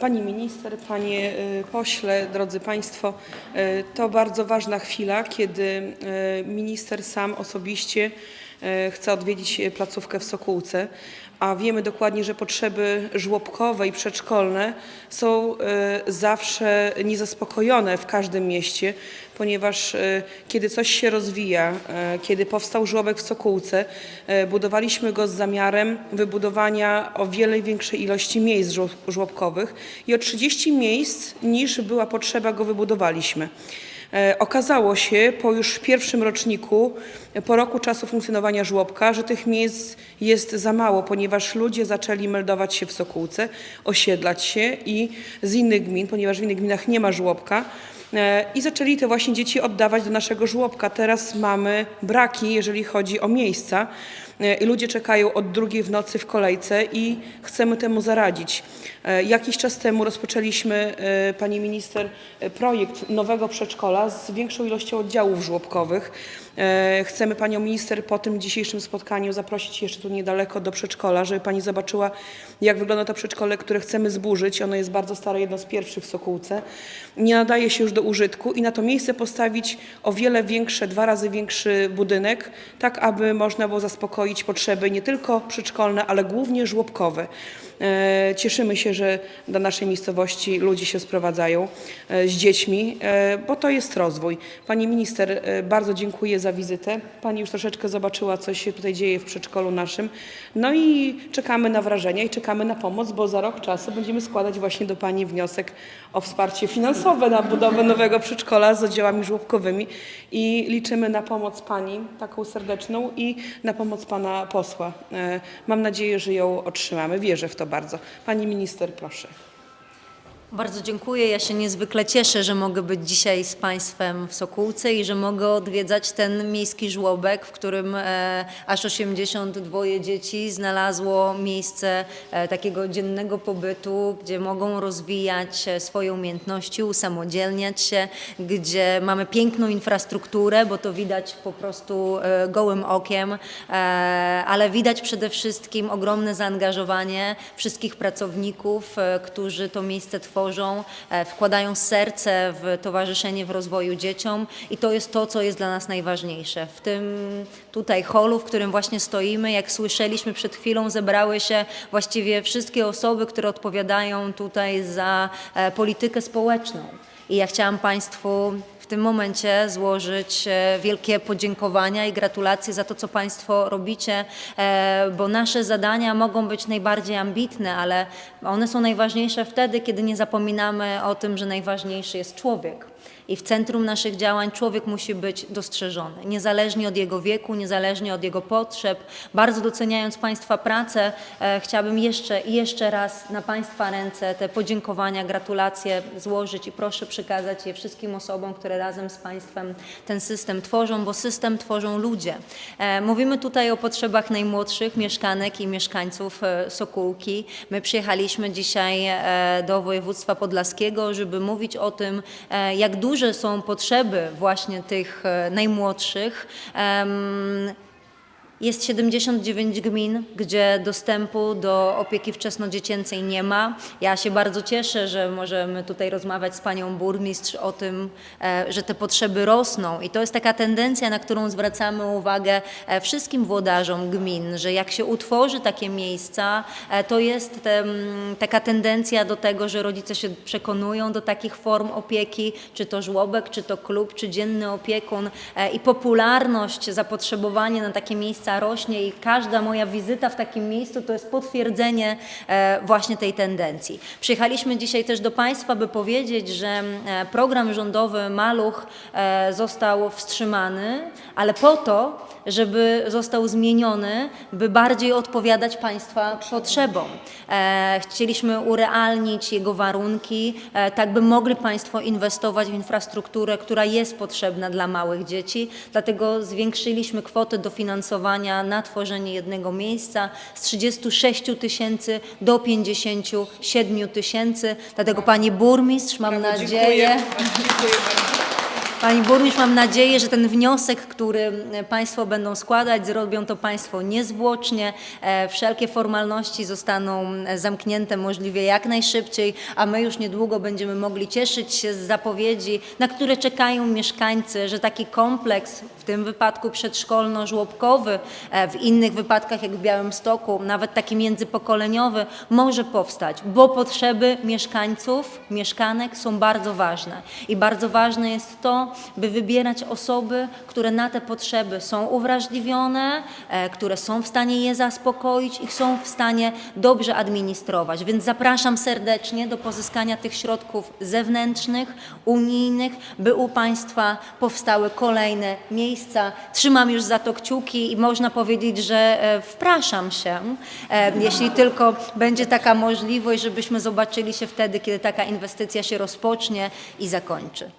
Pani minister, panie y, pośle, drodzy państwo, y, to bardzo ważna chwila, kiedy y, minister sam osobiście chce odwiedzić placówkę w Sokółce, a wiemy dokładnie, że potrzeby żłobkowe i przedszkolne są y, zawsze niezaspokojone w każdym mieście, ponieważ y, kiedy coś się rozwija, kiedy powstał żłobek w Sokółce, budowaliśmy go z zamiarem wybudowania o wiele większej ilości miejsc żło- żłobkowych i o 30 miejsc niż była potrzeba go wybudowaliśmy. E, Okazało się po już pierwszym roczniku, e, po roku czasu funkcjonowania żłobka, że tych miejsc jest za mało, ponieważ ludzie zaczęli meldować się w Sokółce, osiedlać się i z innych gmin, ponieważ w innych gminach nie ma żłobka, e, i zaczęli te właśnie dzieci oddawać do naszego żłobka. Teraz mamy braki, jeżeli chodzi o miejsca. I ludzie czekają od drugiej w nocy w kolejce i chcemy temu zaradzić. E, Jakiś czas temu rozpoczęliśmy, e, pani minister, e, projekt nowego przedszkola z większą ilością oddziałów żłobkowych. Chcemy panią minister po tym dzisiejszym spotkaniu zaprosić jeszcze tu niedaleko do przedszkola, żeby pani zobaczyła, jak wygląda to przedszkole, które chcemy zburzyć. Ono jest bardzo stare, jedno z pierwszych w Sokółce. Nie nadaje się już do użytku i na to miejsce postawić o wiele większe, dwa razy większy budynek, tak aby można było zaspokoić potrzeby nie tylko przedszkolne, ale głównie żłobkowe. E, Cieszymy się, że do naszej miejscowości ludzie się sprowadzają e, z dziećmi, e, bo to jest rozwój. Pani minister, bardzo dziękuję za wizytę. Pani już troszeczkę zobaczyła, co się tutaj dzieje w przedszkolu naszym. No i czekamy na wrażenia i czekamy na pomoc, bo za rok czasu będziemy składać właśnie do Pani wniosek o wsparcie finansowe na budowę nowego przedszkola z oddziałami żłobkowymi i liczymy na pomoc Pani, taką serdeczną i na pomoc Pana posła. E, Mam nadzieję, że ją otrzymamy. Wierzę w to bardzo. Pani minister, proszę. Bardzo dziękuję. Ja się niezwykle cieszę, że mogę być dzisiaj z Państwem w Sokółce i że mogę odwiedzać ten miejski żłobek, w którym e, aż 82 dzieci znalazło miejsce e, takiego dziennego pobytu, gdzie mogą rozwijać e, swoje umiejętności, usamodzielniać się, gdzie mamy piękną infrastrukturę, bo to widać po prostu e, gołym okiem, e, ale widać przede wszystkim ogromne zaangażowanie wszystkich pracowników, e, którzy to miejsce tworzą, e, wkładają serce w towarzyszenie w rozwoju dzieciom i to jest to, co jest dla nas najważniejsze. W tym tutaj holu, w którym właśnie stoimy, jak słyszeliśmy przed chwilą, zebrały się właściwie wszystkie osoby, które odpowiadają tutaj za e, politykę społeczną. I ja chciałam Państwu tym momencie złożyć e, wielkie podziękowania i gratulacje za to, co Państwo robicie, e, bo nasze zadania mogą być najbardziej ambitne, ale one są najważniejsze wtedy, kiedy nie zapominamy o tym, że najważniejszy jest człowiek. I w centrum naszych działań człowiek musi być dostrzeżony, niezależnie od jego wieku, niezależnie od jego potrzeb. Bardzo doceniając Państwa pracę, e, chciałabym jeszcze i jeszcze raz na Państwa ręce te podziękowania, gratulacje złożyć i proszę przekazać je wszystkim osobom, które razem z Państwem ten system tworzą, bo system tworzą ludzie. E, Mówimy tutaj o potrzebach najmłodszych mieszkanek i mieszkańców e, Sokółki. My przyjechaliśmy dzisiaj e, do województwa podlaskiego, żeby mówić o tym, e, jak duże są potrzeby właśnie tych e, najmłodszych. Em, Jest 79 gmin, gdzie dostępu do opieki wczesnodziecięcej nie ma. Ja się bardzo cieszę, że możemy tutaj rozmawiać z panią burmistrz o tym, e, że te potrzeby rosną i to jest taka tendencja, na którą zwracamy uwagę e, wszystkim włodarzom gmin, że jak się utworzy takie miejsca, e, to jest taka tendencja do tego, że rodzice się przekonują do takich form opieki, czy to żłobek, czy to klub, czy dzienny opiekun i popularność, zapotrzebowanie na takie miejsca rośnie i każda moja wizyta w takim miejscu to jest potwierdzenie e, właśnie tej tendencji. Przyjechaliśmy dzisiaj też do Państwa, by powiedzieć, że e, program rządowy Maluch e, został wstrzymany, ale po to, żeby został zmieniony, by bardziej odpowiadać Państwa potrzebom. Chcieliśmy urealnić jego warunki, tak by mogli Państwo inwestować w infrastrukturę, która jest potrzebna dla małych dzieci. Dlatego zwiększyliśmy kwotę dofinansowania na tworzenie jednego miejsca z 36 tysięcy do 57 tysięcy. Dlatego Pani Burmistrz, mam Brawo, nadzieję... Dziękuję. Pani burmistrz, mam nadzieję, że ten wniosek, który e, Państwo będą składać, zrobią to Państwo niezwłocznie. E, Wszelkie formalności zostaną e, zamknięte możliwie jak najszybciej, a my już niedługo będziemy mogli cieszyć się z zapowiedzi, na które czekają mieszkańcy, że taki kompleks, w tym wypadku przedszkolno-żłobkowy, w innych wypadkach jak w Białymstoku, nawet taki międzypokoleniowy, może powstać, bo potrzeby mieszkańców, mieszkanek są bardzo ważne. I bardzo ważne jest to, by wybierać osoby, które na te potrzeby są uwrażliwione, e, które są w stanie je zaspokoić i są w stanie dobrze administrować. Więc zapraszam serdecznie do pozyskania tych środków zewnętrznych, unijnych, by u Państwa powstały kolejne miejsca. Trzymam już za to kciuki i można powiedzieć, że e, wpraszam się, e, jeśli tylko będzie taka możliwość, żebyśmy zobaczyli się wtedy, kiedy taka inwestycja się rozpocznie i zakończy.